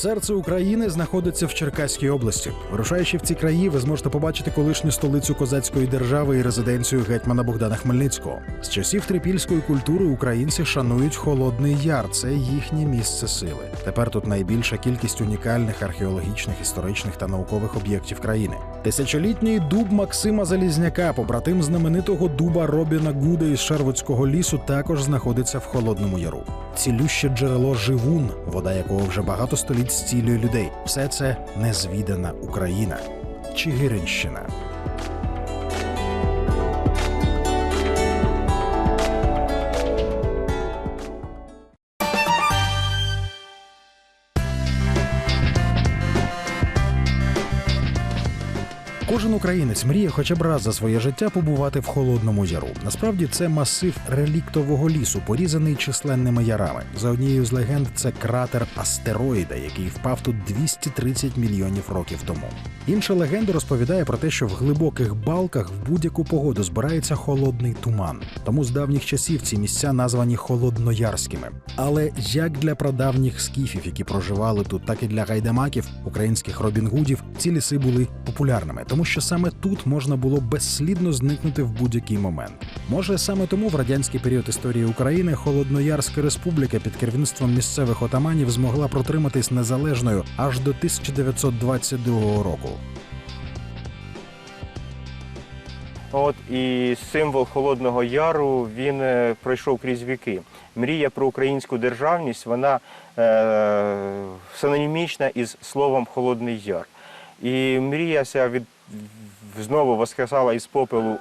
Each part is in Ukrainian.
Серце України знаходиться в Черкаській області. Вирушаючи в ці краї, ви зможете побачити колишню столицю козацької держави і резиденцію гетьмана Богдана Хмельницького. З часів трипільської культури українці шанують Холодний Яр. Це їхнє місце сили. Тепер тут найбільша кількість унікальних археологічних, історичних та наукових об'єктів країни. Тисячолітній дуб Максима Залізняка, побратим знаменитого дуба Робіна Гуда із Шервудського лісу, також знаходиться в Холодному Яру. Цілюще джерело Живун, вода якого вже багато століть зцілює людей. Все це незвідана Україна. Чигиринщина. Кожен українець мріє хоча б раз за своє життя побувати в холодному яру. Насправді це масив реліктового лісу, порізаний численними ярами. За однією з легенд, це кратер астероїда, який впав тут 230 мільйонів років тому. Інша легенда розповідає про те, що в глибоких балках в будь-яку погоду збирається холодний туман. Тому з давніх часів ці місця названі холодноярськими. Але як для прадавніх скіфів, які проживали тут, так і для гайдамаків, українських робінгудів, ці ліси були популярними, тому що саме тут можна було безслідно зникнути в будь-який момент. Може, саме тому в радянський період історії України Холодноярська республіка під керівництвом місцевих отаманів змогла протриматись незалежною аж до 1922 року. От і символ Холодного Яру він е, пройшов крізь віки. Мрія про українську державність, вона е, синонімічна із словом Холодний Яр. І мрія ця від знову воскресала із попелу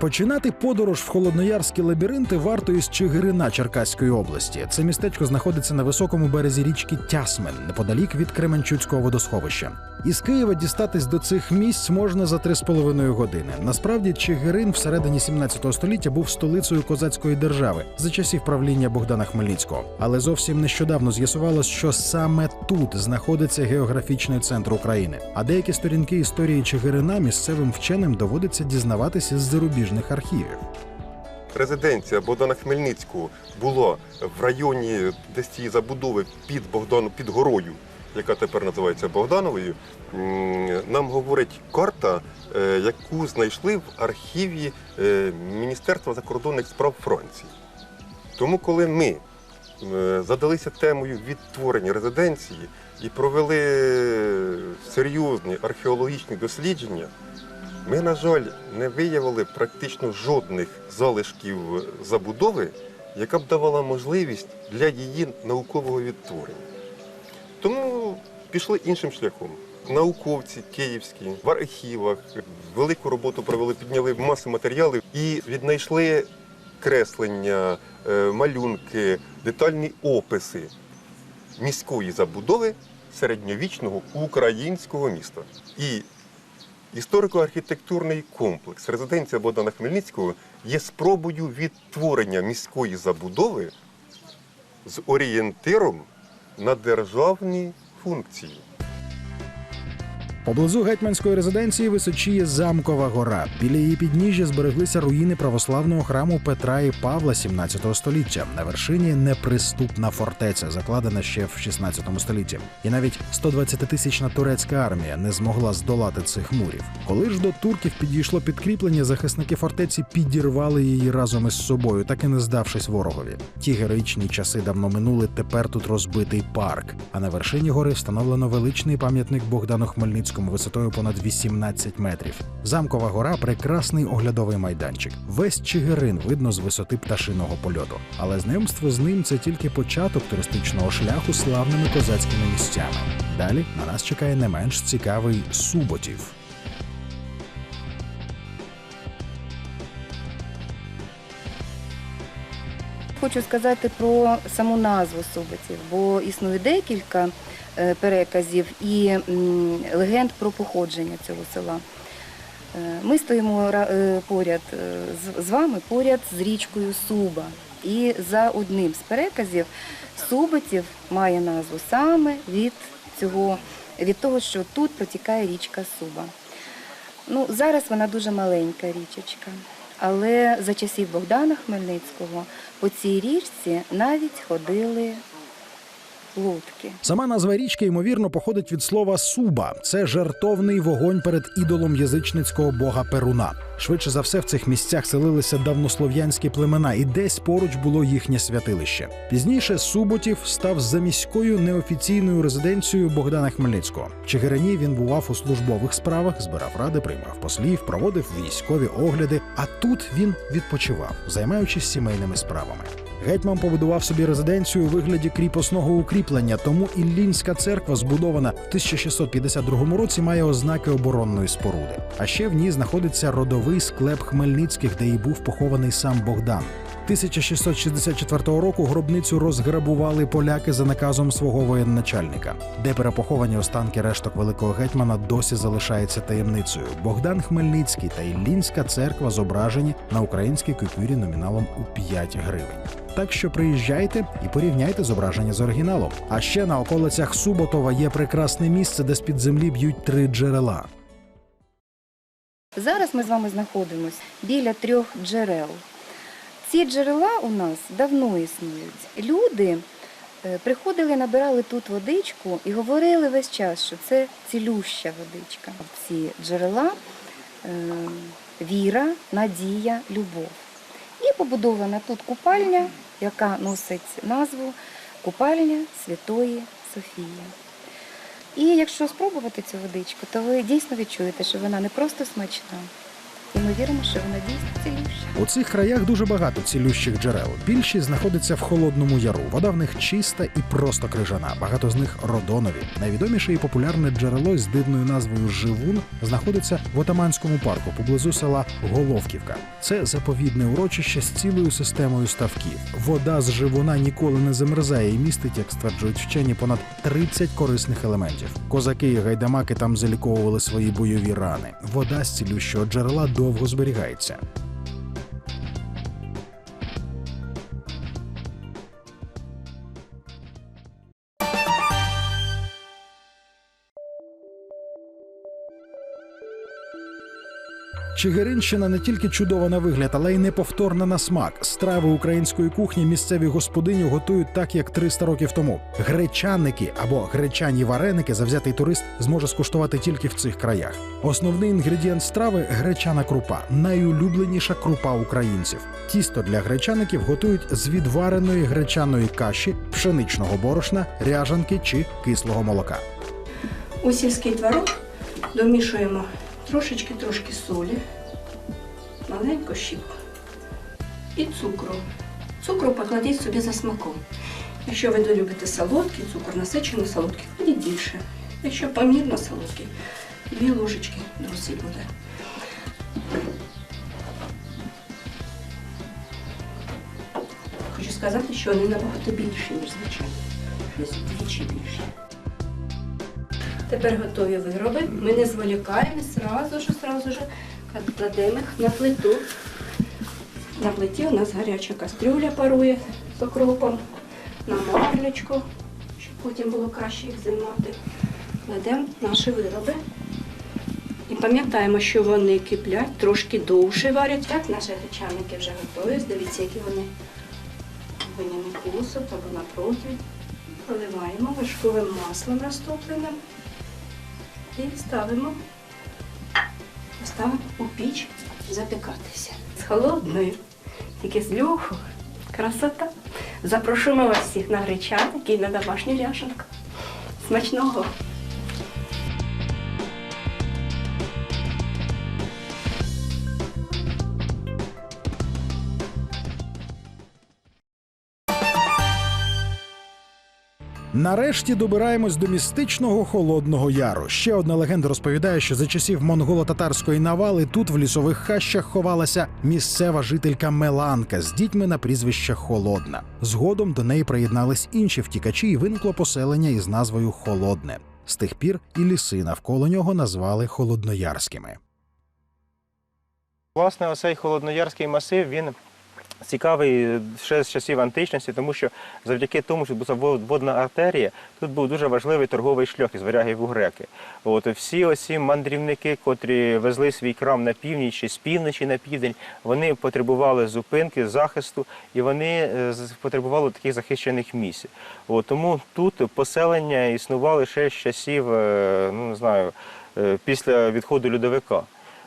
Починати подорож в холодноярські лабіринти варто із Чигирина Черкаської області. Це містечко знаходиться на високому березі річки Тясмен, неподалік від Кременчуцького водосховища. Із Києва дістатись до цих місць можна за 3,5 години. Насправді, Чигирин всередині 17 століття був столицею козацької держави за часів правління Богдана Хмельницького. Але зовсім нещодавно з'ясувалось, що саме тут знаходиться географічний центр України. А деякі сторінки історії Чигирина місцевим вченим доводиться дізнаватися з зарубіжних архівів. Резиденція Богдана Хмельницького була в районі десь цієї забудови під Богдану, під горою, яка тепер називається Богдановою. Нам говорить карта, е, яку знайшли в архіві е, Міністерства закордонних справ Франції. Тому, коли ми е, задалися темою відтворення резиденції і провели серйозні археологічні дослідження, ми, на жаль, не виявили практично жодних залишків забудови, яка б давала можливість для її наукового відтворення. Тому пішли іншим шляхом. Науковці київські в архівах велику роботу провели, підняли масу матеріалів і віднайшли креслення, е, малюнки, детальні описи міської забудови середньовічного українського міста. І Історико-архітектурний комплекс резиденція Богдана Хмельницького є спробою відтворення міської забудови з орієнтиром на державні функції. Поблизу гетьманської резиденції височіє замкова гора. Біля її підніжжя збереглися руїни православного храму Петра і Павла 17 століття. На вершині неприступна фортеця, закладена ще в 16 столітті. І навіть 120-тисячна турецька армія не змогла здолати цих мурів. Коли ж до турків підійшло підкріплення, захисники фортеці підірвали її разом із собою, так і не здавшись ворогові. Ті героїчні часи давно минули. Тепер тут розбитий парк. А на вершині гори встановлено величний пам'ятник Богдану Хмельницькому висотою понад 18 метрів. Замкова гора прекрасний оглядовий майданчик. Весь Чигирин видно з висоти пташиного польоту. Але знайомство з ним це тільки початок туристичного шляху славними козацькими місцями. Далі на нас чекає не менш цікавий Суботів. Хочу сказати про саму назву Суботів, бо існує декілька переказів і легенд про походження цього села. Е, Ми стоїмо е, поряд е, з- вами, поряд з річкою Суба. І за одним з переказів Суботів має назву саме від цього, від того, що тут протікає річка Суба. Ну, зараз вона дуже маленька річечка. Але за часів Богдана Хмельницького по цій річці навіть ходили лодки. Сама назва річки ймовірно походить від слова суба. Це жертовний вогонь перед ідолом язичницького бога Перуна. Швидше за все, в цих місцях селилися давнослов'янські племена, і десь поруч було їхнє святилище. Пізніше Суботів став заміською неофіційною резиденцією Богдана Хмельницького. В Чигирині він бував у службових справах, збирав ради, приймав послів, проводив військові огляди. А тут він відпочивав, займаючись сімейними справами. Гетьман побудував собі резиденцію у вигляді кріпосного укріплення, тому Іллінська церква, збудована в 1652 році, має ознаки оборонної споруди. А ще в ній знаходиться родовий склеп Хмельницьких, де і був похований сам Богдан. 1664 року гробницю розграбували поляки за наказом свого воєначальника. Де перепоховані останки решток великого гетьмана досі залишається таємницею. Богдан Хмельницький та Іллінська церква зображені на українській купюрі номіналом у 5 гривень. Так що приїжджайте і порівняйте зображення з оригіналом. А ще на околицях Суботова є прекрасне місце, де з-під землі б'ють три джерела. Зараз ми з вами знаходимося біля трьох джерел. Ці джерела у нас давно існують. Люди е, приходили, набирали тут водичку і говорили весь час, що це цілюща водичка. Ці джерела е, віра, надія, любов. І побудована тут купальня, яка носить назву Купальня Святої Софії. І якщо спробувати цю водичку, то ви дійсно відчуєте, що вона не просто смачна, і ми віримо, що вона дійсно цілюща. У цих краях дуже багато цілющих джерел. Більшість знаходиться в холодному яру. Вода в них чиста і просто крижана. Багато з них родонові. Найвідоміше і популярне джерело з дивною назвою Живун знаходиться в Отаманському парку поблизу села Головківка. Це заповідне урочище з цілою системою ставків. Вода з живуна ніколи не замерзає і містить, як стверджують вчені, понад 30 корисних елементів. Козаки і гайдамаки там заліковували свої бойові рани. Вода з цілющого джерела довго зберігається. Чигиринщина не тільки чудова на вигляд, але й неповторна на смак. Страви української кухні місцеві господині готують так, як 300 років тому. Гречаники або гречані вареники завзятий турист зможе скуштувати тільки в цих краях. Основний інгредієнт страви гречана крупа, найулюбленіша крупа українців. Тісто для гречаників готують з відвареної гречаної каші, пшеничного борошна, ряжанки чи кислого молока. У сільський творог домішуємо трошечки-трошки солі, маленьку щіпку і цукру. Цукру покладіть собі за смаком. Якщо ви любите солодкий цукор, насичений солодкий, кладіть більше. Якщо помірно солодкий, дві ложечки досить буде. Хочу сказати, що вони набагато більші, ніж звичайно. Десь вдвічі більші. Тепер готові вироби. Ми не зволікаємо, зразу ж, зразу ж кладемо їх на плиту. На плиті у нас гаряча кастрюля парує з окропом, на марлечку, щоб потім було краще їх займати. Кладемо наші вироби. І пам'ятаємо, що вони киплять, трошки довше варять. Так, наші гречаники вже готові. Дивіться, які вони виняли посуд або на противень. Проливаємо вершковим маслом розтопленим і ставимо, ставимо у піч запікатися. З холодною, тільки з льоху. Красота. Запрошуємо вас всіх на гречаник і на домашню ляшанку. Смачного! Нарешті добираємось до містичного холодного яру. Ще одна легенда розповідає, що за часів монголо-татарської навали тут в лісових хащах ховалася місцева жителька Меланка з дітьми на прізвище Холодна. Згодом до неї приєднались інші втікачі, і виникло поселення із назвою Холодне. З тих пір і ліси навколо нього назвали холодноярськими. Власне, оцей холодноярський масив він цікавий ще з часів античності, тому що завдяки тому, що була водна артерія, тут був дуже важливий торговий шлях із варягів у греки. От всі оці мандрівники, котрі везли свій крам на північ чи з півночі на південь, вони потребували зупинки, захисту, і вони е, потребували таких захищених місць. От, тому тут поселення існували ще з часів, е, ну не знаю, е, після відходу льодовика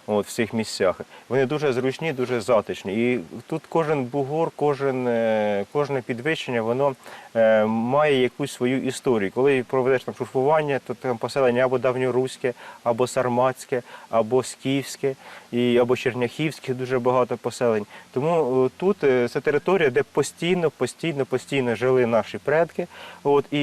от, в цих місцях. Вони дуже зручні, дуже затишні. І тут кожен бугор, кожен, е, кожне підвищення, воно е, має якусь свою історію. Коли проведеш там шурфування, то там поселення або давньоруське, або сарматське, або скіфське, і, або черняхівське, дуже багато поселень. Тому е, тут е, це територія, де постійно, постійно, постійно жили наші предки. От, і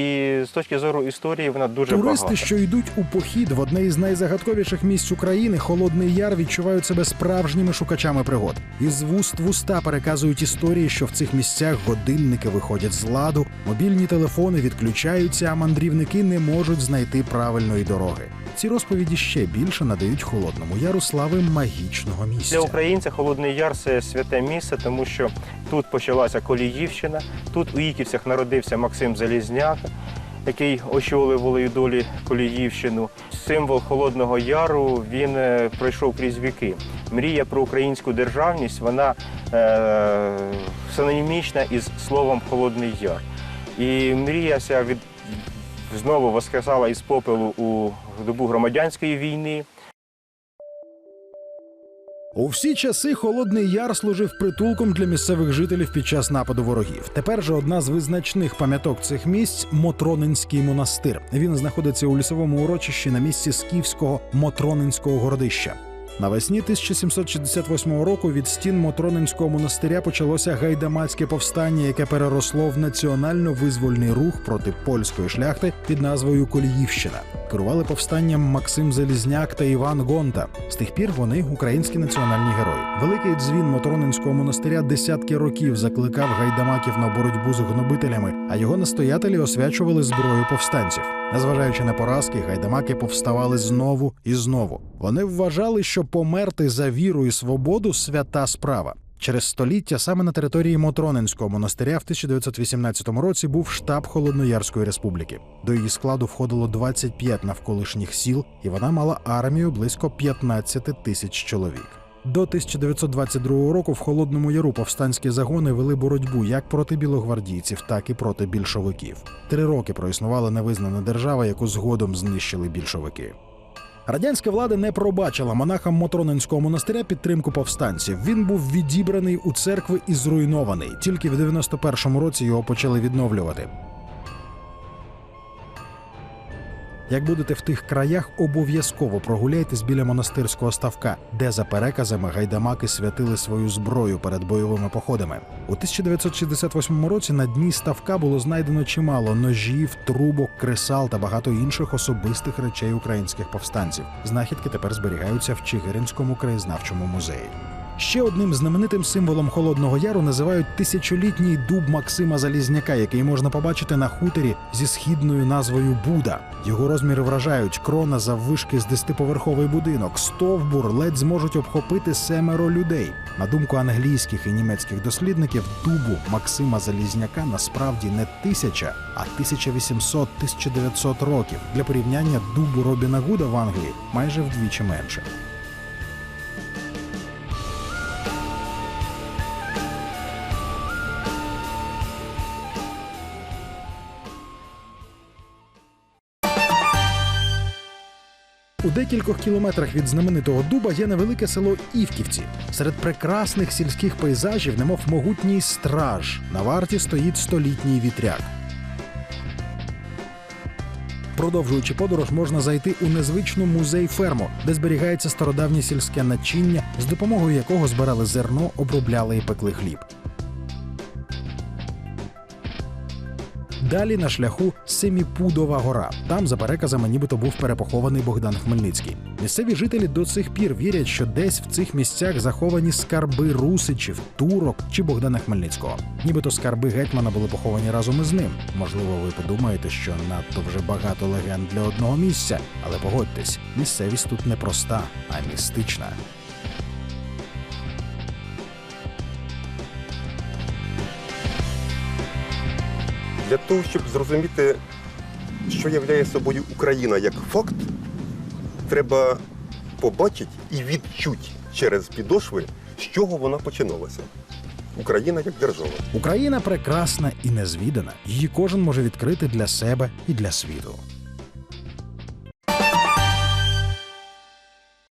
з точки зору історії вона дуже Туристи, багата. що йдуть у похід в одне із найзагадковіших місць України, Холодний Яр, відчувають себе справжніми шукачами пригод. Із вуст в уста переказують історії, що в цих місцях годинники виходять з ладу, мобільні телефони відключаються, а мандрівники не можуть знайти правильної дороги. Ці розповіді ще більше надають Холодному Яру слави магічного місця. Для українця Холодний Яр це святе місце, тому що тут почалася Коліївщина, тут у Іківцях народився Максим Залізняк, який очолив волею Коліївщину. Символ Холодного Яру він е, пройшов крізь віки. Мрія про українську державність вона е, синонімічна із словом Холодний Яр. І мрія ся від знову воскресала із попелу у добу громадянської війни. У всі часи Холодний Яр служив притулком для місцевих жителів під час нападу ворогів. Тепер же одна з визначних пам'яток цих місць Мотронинський монастир. Він знаходиться у лісовому урочищі на місці скіфського Мотронинського городища. Навесні 1768 року від стін Мотронинського монастиря почалося гайдамацьке повстання, яке переросло в національно-визвольний рух проти польської шляхти під назвою Коліївщина. Керували повстанням Максим Залізняк та Іван Гонта. З тих пір вони українські національні герої. Великий дзвін Мотронинського монастиря десятки років закликав гайдамаків на боротьбу з гнобителями, а його настоятелі освячували зброю повстанців. Незважаючи на поразки, гайдамаки повставали знову і знову. Вони вважали, що померти за віру і свободу свята справа. Через століття саме на території Мотронинського монастиря в 1918 році був штаб Холодноярської республіки. До її складу входило 25 навколишніх сіл, і вона мала армію близько 15 тисяч чоловік. До 1922 року в Холодному Яру повстанські загони вели боротьбу як проти білогвардійців, так і проти більшовиків. Три роки проіснувала невизнана держава, яку згодом знищили більшовики. Радянська влада не пробачила монахам Мотронинського монастиря підтримку повстанців. Він був відібраний у церкви і зруйнований. Тільки в 91-му році його почали відновлювати. Як будете в тих краях, обов'язково прогуляйтесь біля монастирського ставка, де за переказами гайдамаки святили свою зброю перед бойовими походами. У 1968 році на дні ставка було знайдено чимало ножів, трубок, кресал та багато інших особистих речей українських повстанців. Знахідки тепер зберігаються в Чигиринському краєзнавчому музеї. Ще одним знаменитим символом Холодного Яру називають тисячолітній дуб Максима Залізняка, який можна побачити на хуторі зі східною назвою Буда. Його розміри вражають крона заввишки з десятиповерховий будинок. Стовбур ледь зможуть обхопити семеро людей. На думку англійських і німецьких дослідників, дубу Максима Залізняка насправді не тисяча, а 1800-1900 років. Для порівняння дубу Робіна Гуда в Англії майже вдвічі менше. У декількох кілометрах від знаменитого дуба є невелике село Івківці. Серед прекрасних сільських пейзажів, немов могутній страж. На варті стоїть столітній вітряк. Продовжуючи подорож, можна зайти у незвичну музей ферму, де зберігається стародавнє сільське начиння, з допомогою якого збирали зерно, обробляли і пекли хліб. Далі на шляху Семіпудова гора. Там, за переказами, нібито був перепохований Богдан Хмельницький. Місцеві жителі до цих пір вірять, що десь в цих місцях заховані скарби русичів, турок чи Богдана Хмельницького. Нібито скарби гетьмана були поховані разом із ним. Можливо, ви подумаєте, що надто вже багато легенд для одного місця, але погодьтесь, місцевість тут не проста, а містична. Для того, щоб зрозуміти, що являє собою Україна як факт, треба побачити і відчути через підошви, з чого вона починалася. Україна як держава. Україна прекрасна і незвідана. Її кожен може відкрити для себе і для світу.